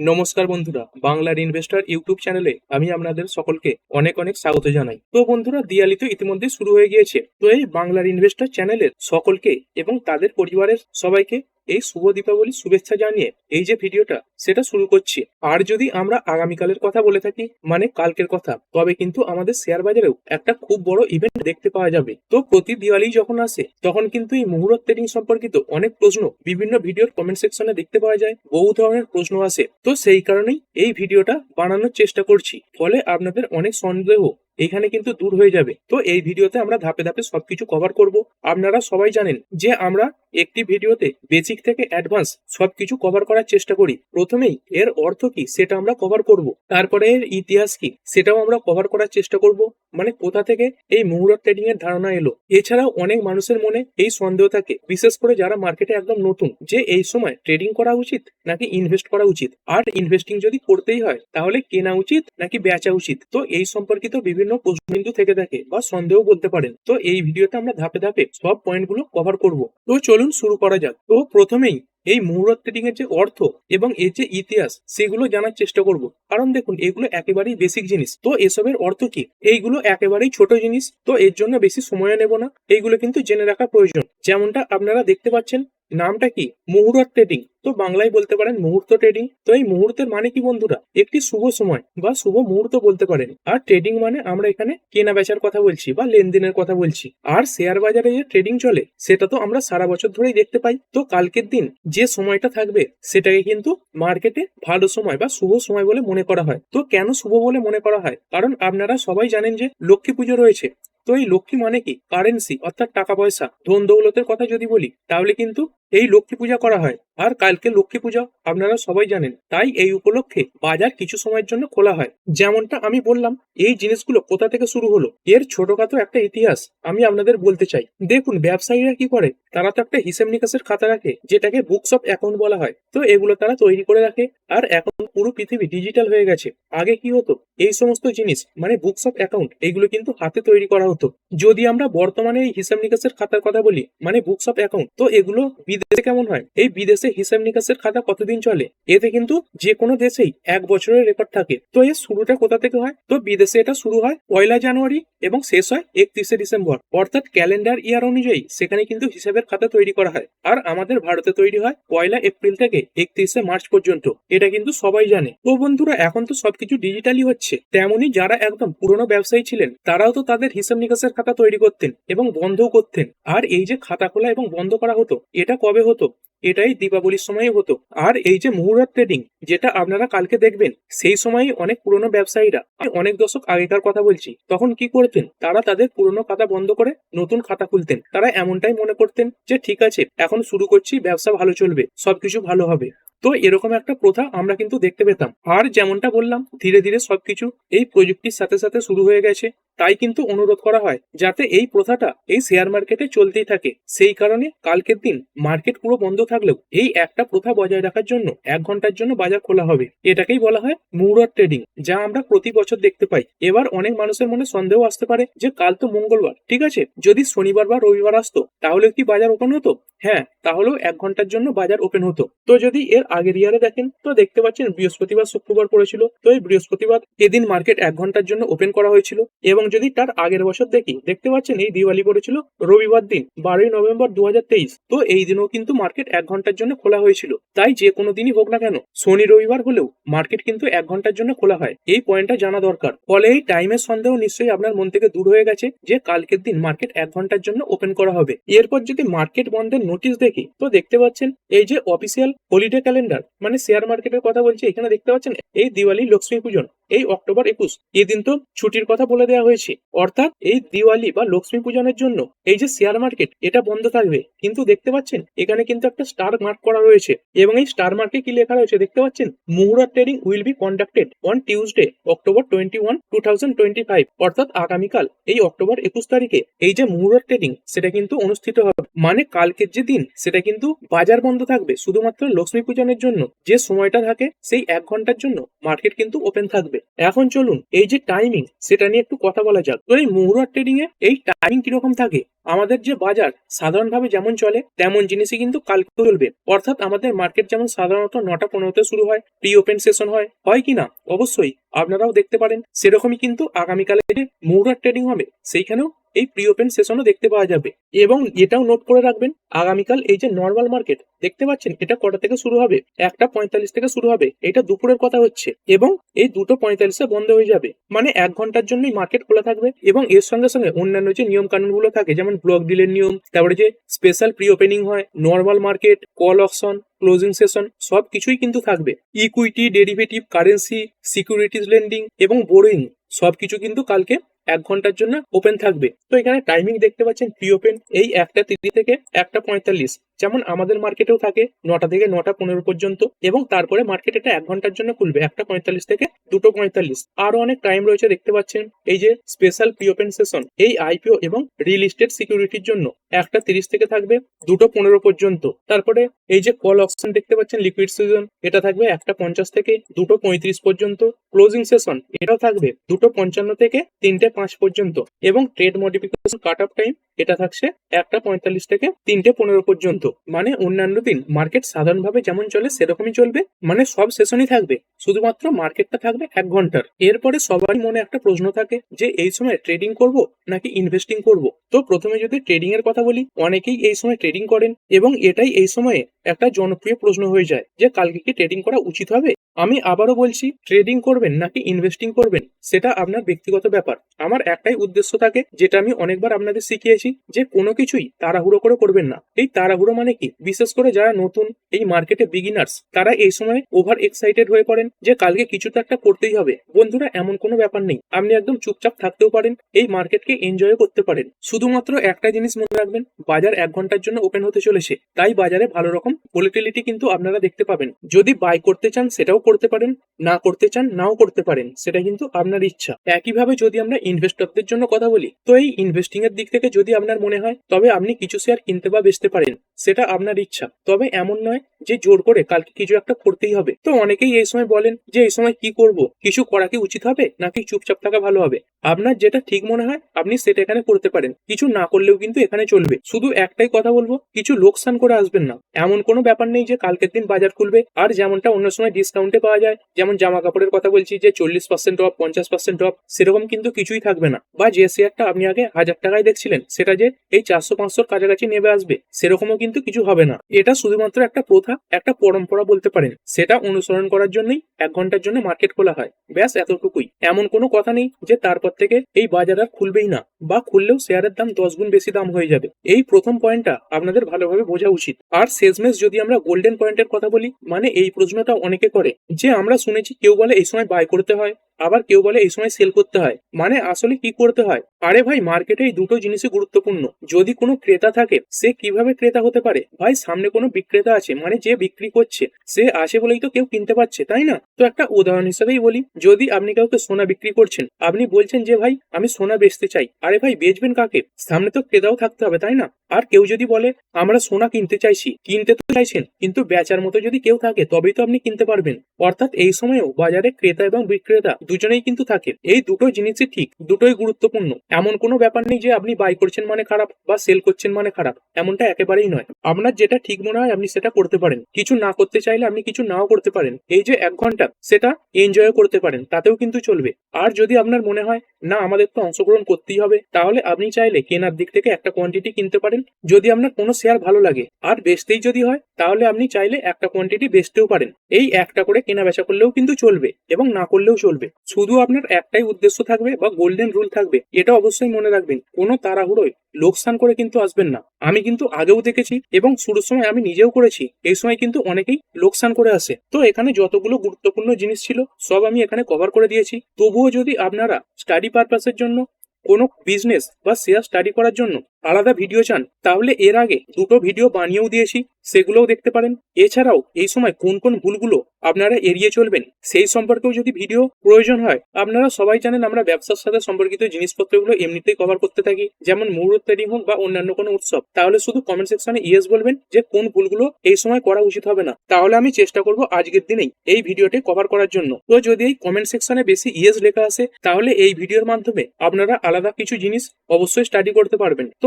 নমস্কার বন্ধুরা, বাংলার ইনভেস্টর ইউটিউব চ্যানেলে আমি আপনাদের সকলকে অনেক অনেক স্বাগত জানাই। তো বন্ধুরা, দিয়ালি তো ইতিমধ্যে শুরু হয়ে গিয়েছে। তো এই বাংলার ইনভেস্টর চ্যানেলের সকলকে এবং তাদের পরিবারের সবাইকে এই শুভ দীপাবলি শুভেচ্ছা জানিয়ে এই যে ভিডিওটা, সেটা শুরু করছি। আর যদি আমরা আগামীকালের কথা বলে থাকি মানে কালকের কথা, তবে কিন্তু আমাদের শেয়ার বাজারেও একটা খুব বড় ইভেন্ট দেখতে পাওয়া যাবে। তো প্রতি দিওয়ালি যখন আসে, তখন কিন্তু এই মুহূর্ত ট্রেডিং সম্পর্কিত অনেক প্রশ্ন বিভিন্ন ভিডিওর কমেন্ট সেকশনে দেখতে পাওয়া যায়, বহু ধরনের প্রশ্ন আসে। তো সেই কারণেই এই ভিডিওটা বানানোর চেষ্টা করছি, ফলে আপনাদের অনেক সন্দেহ এখানে কিন্তু দূর হয়ে যাবে। তো এই ভিডিওতে আমরা ধাপে ধাপে সবকিছু কভার করব। আপনারা সবাই জানেন যে আমরা একটি ভিডিওতে বেসিক থেকে অ্যাডভান্স সবকিছু কভার করার চেষ্টা করি। প্রথমেই এর অর্থ কি সেটা আমরা কভার করব। তারপরে এর ইতিহাস কি সেটাও আমরা কভার করার চেষ্টা করব। মানে কোথা থেকে এই মুহূর্ত ট্রেডিং এর ধারণা এলো। এছাড়াও অনেক মানুষের মনে এই সন্দেহ থাকে, বিশেষ করে যারা মার্কেটে একদম নতুন, যে এই সময় ট্রেডিং করা উচিত নাকি ইনভেস্ট করা উচিত? আর ইনভেস্টিং যদি করতেই হয়, তাহলে কেনা উচিত নাকি বেচা উচিত? তো এই সম্পর্কিত বিভিন্ন প্রশ্নবিন্দু থেকে থাকে বা সন্দেহ বলতে পারেন। তো এই ভিডিওতে আমরা ধাপে ধাপে সব পয়েন্টগুলো কভার করব। তো চলুন শুরু করা যাক। তো প্রথমেই এই মুহূর্ত ট্রেডিং এর যে অর্থ এবং এর যে ইতিহাস, সেগুলো জানার চেষ্টা করব। কারণ দেখুন, এগুলো একেবারেই বেসিক জিনিস। তো এসবের অর্থ কি? এইগুলো একেবারেই ছোট জিনিস। তো এর জন্য বেশি সময় নেব না। এইগুলো কিন্তু জেনে রাখা প্রয়োজন। যেমনটা আপনারা দেখতে পাচ্ছেন নামটা কি? মুহূর্ত ট্রেডিং তো বাংলায় বলতে পারেন মুহূর্ত ট্রেডিং তো এই মুহূর্তের মানে কি বন্ধুরা? একটি শুভ সময় বা শুভ মুহূর্ত বলতে পারেন। আর ট্রেডিং মানে আমরা এখানে কেনা বেচার কথা বলছি বা লেনদেনের কথা বলছি। আর শেয়ার বাজারে যে ট্রেডিং চলে, সেটা তো আমরা সারা বছর ধরেই দেখতে পাই। তো কালকের দিন যে সময়টা থাকবে, সেটাকে কিন্তু মার্কেটে ভালো সময় বা শুভ সময় বলে মনে করা হয়। তো কেন শুভ বলে মনে করা হয়? কারণ আপনারা সবাই জানেন যে লক্ষ্মী পুজো রয়েছে। তো এই লক্ষ্মী মানে কি? কারেন্সি অর্থাৎ টাকা পয়সা। ধন দৌলতের কথা যদি বলি, তাহলে কিন্তু এই লক্ষ্মী পূজা করা হয়। আর কালকে লক্ষ্মী পূজা আপনারা সবাই জানেন, তাই এই উপলক্ষে বাজার কিছু সময়ের জন্য খোলা হয়। যেমনটা আমি বললাম, এই জিনিসগুলো কোথা থেকে শুরু হলো, এর ছোটখাটো একটা ইতিহাস আমি আপনাদের বলতে চাই। দেখুন, ব্যবসায়ীরা কি করে, তারা তো একটা হিসেব নিকাশের খাতা রাখে, যেটাকে বুকস অফ অ্যাকাউন্ট বলা হয়। তো এগুলো তারা তৈরি করে রাখে, আর এখন পুরো পৃথিবী ডিজিটাল হয়ে গেছে। আগে কি হতো, এই সমস্ত জিনিস মানে বুকস অফ অ্যাকাউন্ট এইগুলো কিন্তু হাতে তৈরি করা হতো। যদি আমরা বর্তমানে এই হিসাব নিকাশের খাতার কথা বলি মানে বুকস অফ অ্যাকাউন্ট তো এগুলো বিদেশে কেমন হয়? এই বিদেশে হিসাব নিকাশের খাতা কতদিন চলে? এতে কিন্তু যে কোনো দেশেই এক বছরের রেকর্ড থাকে। তো এর শুরুটা কোথা থেকে হয়? তো বিদেশে এটা শুরু হয় পয়লা জানুয়ারি এবং শেষ হয় একত্রিশে ডিসেম্বর। অর্থাৎ ক্যালেন্ডার ইয়ার অনুযায়ী সেখানে কিন্তু হিসাবের খাতা তৈরি করা হয়। আর আমাদের ভারতে তৈরি হয় পয়লা এপ্রিল থেকে একত্রিশে মার্চ পর্যন্ত। এটা কিন্তু সবাই জানে। তো বন্ধুরা, এখন তো সবকিছু ডিজিটালি হচ্ছে। তেমনি যারা একদম পুরনো ব্যবসায়ী ছিলেন, তারাও তো তাদের হিসাব নিকাশের খাতা তৈরি করতেন এবং বন্ধও করতেন। আর এই যে খাতা খোলা এবং বন্ধ করা হতো, এটা কবে হতো? এটাই দীপাবলির সময় হতো। আর এই যে মুহূর্ত ট্রেডিং যেটা আপনারা কালকে দেখবেন, সেই সময় অনেক পুরনো ব্যবসায়ীরা, অনেক দশক আগেকার কথা বলছি, তখন কি করতেন? তারা তাদের পুরনো খাতা বন্ধ করে নতুন খাতা খুলতেন। তারা এমনটাই মনে করতেন যে, ঠিক আছে, এখন শুরু করছি, ব্যবসা ভালো চলবে, সবকিছু ভালো হবে। তো এরকম একটা প্রথা আমরা কিন্তু দেখতে পেতাম। আর যেমনটা বললাম, ধীরে ধীরে সবকিছু এই প্রযুক্তির সাথে সাথে শুরু হয়ে গেছে। তাই কিন্তু অনুরোধ করা হয় যাতে এই প্রথাটা এই শেয়ার মার্কেটে চলতেই থাকে। সেই কারণে কালকের দিন মার্কেট পুরো বন্ধ থাকলেও এই একটা প্রথা বজায় রাখার জন্য এক ঘণ্টার জন্য বাজার খোলা হবে। এটাকেই বলা হয় মুহূর্ত ট্রেডিং, যা আমরা প্রতি বছর দেখতে পাই। এবার অনেক মানুষের মনে সন্দেহ আসতে পারে যে কাল তো মঙ্গলবার, ঠিক আছে? যদি শনিবার বা রবিবার আসতো, তাহলে কি বাজার ওপেন হতো? হ্যাঁ তাহলেও এক ঘণ্টার জন্য বাজার ওপেন হতো। তো যদি এর আগের ইয়ারে দেখেন, তো দেখতে পাচ্ছেন বৃহস্পতিবার, শুক্রবার পড়েছিল। তো এই বৃহস্পতিবার এদিন মার্কেট এক ঘণ্টার জন্য ওপেন করা হয়েছিল এবং যদি তার আগের বছর দেখি, দেখতে পাচ্ছেন এই দিওয়ালি পড়েছিল রবিবার দিন, বারোই নভেম্বর দুহাজার তেইশ। তো এই দিনও কিন্তু মার্কেট এক ঘণ্টার জন্য খোলা হয়েছিল। তাই যে কোনো দিনই হোক না কেন, শনি রবিবার হলেও মার্কেট কিন্তু এক ঘণ্টার জন্য খোলা হয়। এই পয়েন্টটা জানা দরকার। ফলে এই টাইমের সন্দেহ নিশ্চয়ই আপনার মন থেকে দূর হয়ে গেছে যে কালকের দিন মার্কেট এক ঘণ্টার জন্য ওপেন করা হবে। এরপর যদি মার্কেট বন্ধের নোটিশ দেখি, তো দেখতে পাচ্ছেন এই যে অফিসিয়াল হলিডে ক্যালেন্ডার মানে শেয়ার মার্কেটের কথা বলছি, এখানে দেখতে পাচ্ছেন এই দিওয়ালি লক্ষ্মী পূজন, এই অক্টোবর একুশ। এদিন তো ছুটির কথা বলে দেওয়া হয়েছে। অর্থাৎ এই দিওয়ালি বা লক্ষ্মী পূজনের জন্য এই যে শেয়ার মার্কেট এটা বন্ধ থাকবে। কিন্তু দেখতে পাচ্ছেন, এখানে কিন্তু একটা স্টার মার্ক করা রয়েছে। এবং এই স্টার মার্কে কি লেখা রয়েছে দেখতে পাচ্ছেন? Muhurat trading will be conducted on Tuesday October twenty one two thousand twenty five অর্থাৎ আগামীকাল, এই অক্টোবর একুশ তারিখে এই যে মুহুরা ট্রেডিং সেটা কিন্তু অনুষ্ঠিত হবে। মানে কালকের যে দিন, সেটা কিন্তু বাজার বন্ধ থাকবে। শুধুমাত্র লক্ষ্মী পূজনের জন্য যে সময়টা থাকে, সেই এক ঘণ্টার জন্য মার্কেট কিন্তু ওপেন থাকবে। এখন চলুন, এই যে টাইমিং সেটা নিয়ে একটু কথা বলা যাক। তো এই মহুয়ার ট্রেডিং এ এই টাইমিং কীরকম থাকে? আমাদের যে বাজার সাধারণভাবে যেমন চলে, তেমন জিনিসই কিন্তু কালকে চলবে। অর্থাৎ আমাদের মার্কেট যেমন সাধারণত নটা পনেরোতে শুরু হয় প্রি ওপেন সেশন হয় হয় কি না? অবশ্যই আপনারাও দেখতে পারেন। সেরকমই কিন্তু আগামীকালে যে মুহুরার ট্রেডিং হবে, সেইখানেও এই প্রি ওপেন সেশনও দেখতে পাওয়া যাবে। এবং এটাও নোট করে রাখবেন, আগামীকাল এই যে নর্মাল মার্কেট দেখতে পাচ্ছেন এটা কটা থেকে শুরু হবে? একটা পঁয়তাল্লিশ থেকে শুরু হবে, এটা দুপুরের কথা হচ্ছে। এবং এই দুটো পঁয়তাল্লিশে বন্ধ হয়ে যাবে। মানে এক ঘণ্টার জন্যই মার্কেট খোলা থাকবে এবং এর সঙ্গে সঙ্গে অন্যান্য যে নিয়ম কানুনগুলো থাকে, যেমন ব্লক ডিলের নিয়ম। তারপরে যে স্পেশাল প্রি ওপেনিং হয় normal market call option closing session সব কিছুই কিন্তু থাকবে। Equity derivative currency securities lending এবং বোরিং সবকিছু কিন্তু কালকে এক ঘণ্টার জন্য ওপেন থাকবে। তো এখানে টাইমিং দেখতে পাচ্ছেন প্রি ওপেন এই একটা তিরিশ থেকে একটা পঁয়তাল্লিশ। যেমন আমাদের মার্কেটেও থাকে নটা থেকে নটা পনেরো পর্যন্ত এবং তারপরে মার্কেট এটা এক ঘণ্টার জন্য খুলবে, একটা পঁয়তাল্লিশ থেকে দুটো পঁয়তাল্লিশ। আরও অনেক টাইম রয়েছে দেখতে পাচ্ছেন, এই যে স্পেশাল প্রি ওপেন সেশন এই আইপিও এবং রিয়েল এস্টেট সিকিউরিটির জন্য। একটা তিরিশ থেকে থাকবে, দুটো পনেরো পর্যন্ত। তারপরে এই যে কল অপশন দেখতে পাচ্ছেন লিকুইড সিজন এটা থাকবে একটা পঞ্চাশ থেকে দুটো পঁয়ত্রিশ পর্যন্ত। ক্লোজিং সেশন এটাও থাকবে দুটো পঞ্চান্ন থেকে তিনটে পাঁচ পর্যন্ত এবং trade modification cut off time এটা থাকছে একটা পঁয়তাল্লিশ থেকে তিনটে পনেরো পর্যন্ত। মানে অন্যান্য দিন মার্কেট সাধারণভাবে যেমন চলে সেরকমই চলবে মানে সব সেশনই থাকবে, শুধুমাত্র মার্কেটটা থাকবে এক ঘণ্টার। এরপরে সবারই মনে একটা প্রশ্ন থাকে যে এই সময় ট্রেডিং করব নাকি ইনভেস্টিং করব? তো প্রথমে যদি ট্রেডিং এর কথা বলি, অনেকেই এই সময় ট্রেডিং করেন এবং এটাই এই সময়ে একটা জনপ্রিয় প্রশ্ন হয়ে যায় যে কালকে কি ট্রেডিং করা উচিত হবে? আমি আবারও বলছি ট্রেডিং করবেন নাকি ইনভেস্টিং করবেন? সেটা আপনার ব্যক্তিগত ব্যাপার। আমার একটাই উদ্দেশ্য থাকে, যেটা আমি অনেকবার আপনাদের শিখিয়েছি, যে কোনো কিছুই তাড়াহুড়ো করে করবেন না। এই তাড়াহুড়ো মানে কি? বিশেষ করে যারা নতুন, এই মার্কেটে বিগিনার্স তারা এই সময় ওভার এক্সাইটেড হয়ে পড়েন, যে কালকে কিছু তো একটা করতেই হবে। বন্ধুরা, এমন কোনো ব্যাপার নেই। আপনি একদম চুপচাপ থাকতেও পারেন, এই মার্কেটকে এনজয় করতে পারেন। শুধুমাত্র একটা জিনিস মনে রাখবেন, বাজার এক ঘণ্টার জন্য ওপেন হতে চলেছে। তাই বাজারে ভালো রকম ভোলেটিলিটি কিন্তু আপনারা দেখতে পাবেন। যদি বাই করতে চান, সেটাও করতে পারেন, না করতে চান, নাও করতে পারেন। সেটা কিন্তু আপনার ইচ্ছা। একইভাবে যদি আমরা ইনভেস্টরদের জন্য কথা বলি, তো এই ইনভেস্টিং এর দিক থেকে যদি আপনার মনে হয়, তবে আপনি কিছু শেয়ার কিনতে বা বেচতে পারেন, সেটা আপনার ইচ্ছা। তবে এমন নয় যে জোর করে, কালকে কিছু একটা করতেই হবে। তো অনেকেই এই সময় বলেন যে, এই সময় কি করব? কিছু করা কি উচিত হবে? নাকি চুপচাপ থাকা ভালো হবে? আপনার যেটা ঠিক মনে হয়, আপনি সেটা এখানে করতে পারেন। কিছু না করলেও কিন্তু এখানে চলবে। শুধু একটাই কথা বলব, কিছু লোকসান করে আসবেন না। এমন কোনো ব্যাপার নেই যে, কালকের দিন বাজার খুলবে, আর যেমনটা অন্য সময় ডিসকাউন্টে পাওয়া যায়, যেমন জামা কাপড়ের কথা বলছি যে, চল্লিশ পার্সেন্ট অফ পঞ্চাশ পার্সেন্ট অফ সেরকম কিন্তু কিছুই থাকবে না। বা যে শেয়ারটা আপনি আগে হাজার টাকায় দেখছিলেন, সেটা যে এই চারশো, পাঁচশোর কাছাকাছি নেমে আসবে, সেরকমও কিন্তু কিছু হবে না। এটা শুধুমাত্র একটা প্রথা, একটা পরম্পরা বলতে পারেন। সেটা অনুসরণ করার জন্যই এক ঘণ্টার জন্য মার্কেট খোলা হয়। ব্যাস, এতটুকুই। এমন কোনো কথা নেই যে তারপর থেকে এই বাজার আর খুলবেই না, বা খুললেও শেয়ারের দাম দশ গুণ বেশি দাম হয়ে যাবে। এই প্রথম পয়েন্টটা আপনাদের ভালোভাবে বোঝা উচিত। আর শেষমেশ যদি আমরা গোল্ডেন পয়েন্টের কথা বলি মানে এই প্রশ্নটা অনেকে করে, যে আমরা শুনেছি কেউ বলে এই সময় বাই করতে হয়, আবার কেউ বলে এই সময় সেল করতে হয়। মানে আসলে কি করতে হয়? আরে ভাই মার্কেটে এই দুটো জিনিসই গুরুত্বপূর্ণ। যদি কোনো ক্রেতা থাকে, সে কীভাবে ক্রেতা হতে পারে? ভাই, সামনে কোনো বিক্রেতা আছে মানে যে বিক্রি করছে, সে আসে বলেই তো কেউ কিনতে পারছে, তাই না? তো একটা উদাহরণ হিসেবেই বলি, যদি আপনি কাউকে সোনা বিক্রি করছেন, আপনি বলছেন যে, ভাই, আমি সোনা বেচতে চাই। আরে ভাই, বেচবেন কাকে? সামনে তো ক্রেতাও থাকতে হবে, তাই না? আর কেউ যদি বলে, আমরা সোনা কিনতে চাইছি। কিনতে তো চাইছেন, কিন্তু বেচার মতো যদি কেউ থাকে, তবেই তো আপনি কিনতে পারবেন। অর্থাৎ এই সময়েও বাজারে ক্রেতা এবং বিক্রেতা দুজনেই কিন্তু থাকে। এই দুটো জিনিসই ঠিক, দুটোই গুরুত্বপূর্ণ। এমন কোনো ব্যাপার নেই যে আপনি বাই করছেন মানে খারাপ বা সেল করছেন মানে খারাপ, এমনটা একেবারেই নয়। আপনার যেটা ঠিক মনে হয় আপনি সেটা করতে পারেন। কিছু না করতে চাইলে আপনি কিছু নাও করতে পারেন। এই যে এক ঘণ্টা, সেটা এনজয় করতে পারেন, তাতেও কিন্তু চলবে। আর যদি আপনার মনে হয়, না, আমাদের তো অংশগ্রহণ করতেই হবে, তাহলে আপনি চাইলে কেনার দিক থেকে একটা কোয়ান্টিটি কিনতে পারেন, যদি আপনার কোনো শেয়ার ভালো লাগে। আর বেচতেই যদি হয়, তাহলে আপনি চাইলে একটা কোয়ান্টিটি বেচতেও পারেন। এই একটা করে কেনা বেচা করলেও কিন্তু চলবে এবং না করলেও চলবে। শুধু আপনার একটাই উদ্দেশ্য থাকবে বা গোল্ডেন রুল থাকবে, এটা অবশ্যই মনে রাখবেন। কোনো তাড়াহুড়োয় লোকসান করে কিন্তু আসবেন না। আমি কিন্তু আগেও দেখেছি এবং শুরুর সময় আমি নিজেও করেছি, এই সময় কিন্তু অনেকেই লোকসান করে আসে। তো এখানে যতগুলো গুরুত্বপূর্ণ জিনিস ছিল, সব আমি এখানে কভার করে দিয়েছি। তবুও যদি আপনারা স্টাডি পারপাসের জন্য কোনো বিজনেস বা শেয়ার স্টাডি করার জন্য আলাদা ভিডিও চান, তাহলে এর আগে দুটো ভিডিও বানিয়েও দিয়েছি, সেগুলোও দেখতে পারেন। এছাড়াও এই সময় কোন কোন ভুলগুলো আপনারা এড়িয়ে চলবেন, সেই সম্পর্কেও যদি ভিডিও প্রয়োজন হয়, আপনারা সবাই জানেন আমরা ব্যবসার সাথে সম্পর্কিত জিনিসপত্রগুলো এমনিতেই কভার করতে থাকি, যেমন মুহূর্ত ট্রেডিং হোক বা অন্যান্য কোনো উৎসব। তাহলে শুধু কমেন্ট সেকশনে ইয়েস বলবেন যে কোন ভুলগুলো এই সময় করা উচিত হবে না। তাহলে আমি চেষ্টা করব আজকের দিনেই এই ভিডিওটি কভার করার জন্য। তো যদি এই কমেন্ট সেকশনে বেশি ইয়েস লেখা আসে, তাহলে এই ভিডিওর মাধ্যমে আপনারা আলাদা কিছু জিনিস অবশ্যই স্টাডি করতে পারবেন। তো